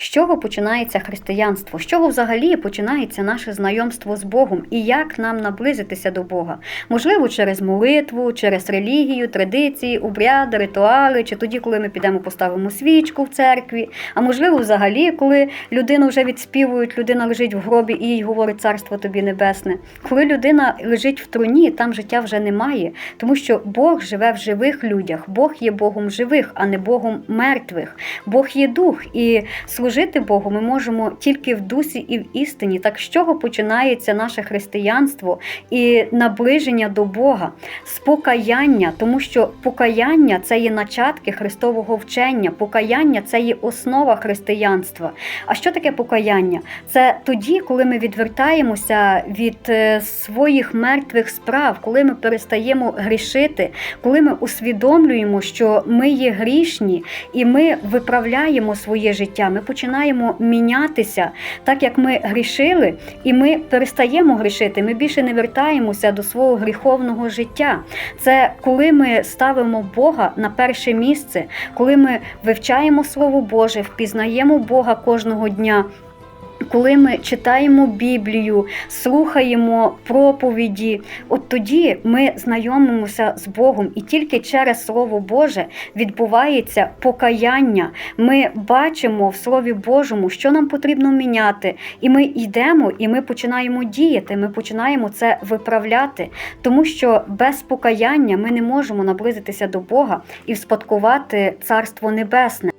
з чого починається християнство, з чого взагалі починається наше знайомство з Богом і як нам наблизитися до Бога. Можливо, через молитву, через релігію, традиції, обряди, ритуали, чи тоді, коли ми підемо поставимо свічку в церкві. А можливо, взагалі, коли людину вже відспівують, людина лежить в гробі і їй говорить царство тобі небесне. Коли людина лежить в труні, там життя вже немає, тому що Бог живе в живих людях. Бог є Богом живих, а не Богом мертвих. Бог є дух, і служити Богу ми можемо тільки в дусі і в істині. Так з чого починається наше християнство і наближення до Бога, з покаяння, тому що покаяння це є начатки Христового вчення, покаяння це є основа християнства. А що таке покаяння? Це тоді, коли ми відвертаємося від е, своїх мертвих справ, коли ми перестаємо грішити, коли ми усвідомлюємо, що ми є грішні, і ми виправляємо своє життя. Ми починаємо мінятися, так як ми грішили, і ми перестаємо грішити. Ми більше не вертаємося до свого гріховного життя. Це коли ми ставимо Бога на перше місце, коли ми вивчаємо Слово Боже, впізнаємо Бога кожного дня. Коли ми читаємо Біблію, слухаємо проповіді, от тоді ми знайомимося з Богом, і тільки через Слово Боже відбувається покаяння. Ми бачимо в Слові Божому, що нам потрібно міняти, і ми йдемо, і ми починаємо діяти. Ми починаємо це виправляти, тому що без покаяння ми не можемо наблизитися до Бога і вспадкувати Царство Небесне.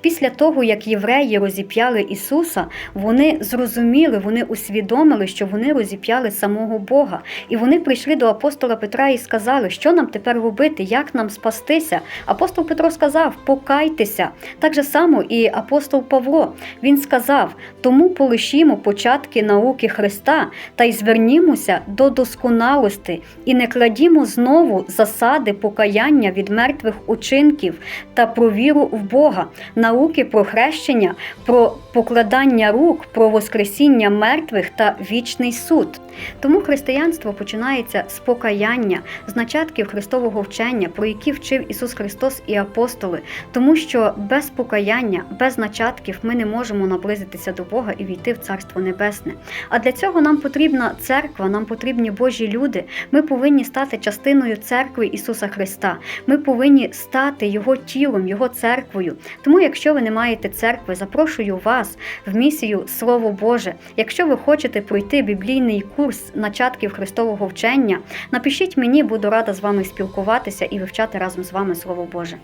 Після того, як євреї розіп'яли Ісуса, вони зрозуміли, вони усвідомили, що вони розіп'яли самого Бога. І вони прийшли до апостола Петра і сказали, що нам тепер робити, як нам спастися. Апостол Петро сказав: покайтеся. Так же само і апостол Павло. Він сказав: тому полишімо початки науки Христа та й звернімося до досконалості і не кладімо знову засади покаяння від мертвих учинків та про віру в Бога науки про хрещення, про покладання рук, про воскресіння мертвих та вічний суд. Тому християнство починається з покаяння, з начатків Христового вчення, про які вчив Ісус Христос і апостоли, тому що без покаяння, без начатків ми не можемо наблизитися до Бога і війти в Царство Небесне. А для цього нам потрібна церква, нам потрібні Божі люди. Ми повинні стати частиною церкви Ісуса Христа. Ми повинні стати Його тілом, Його церквою. Тому, якщо ви не маєте церкви, запрошую вас в місію Слово Боже. Якщо ви хочете пройти біблійний курс начатків Христового вчення, напишіть мені, буду рада з вами спілкуватися і вивчати разом з вами Слово Боже.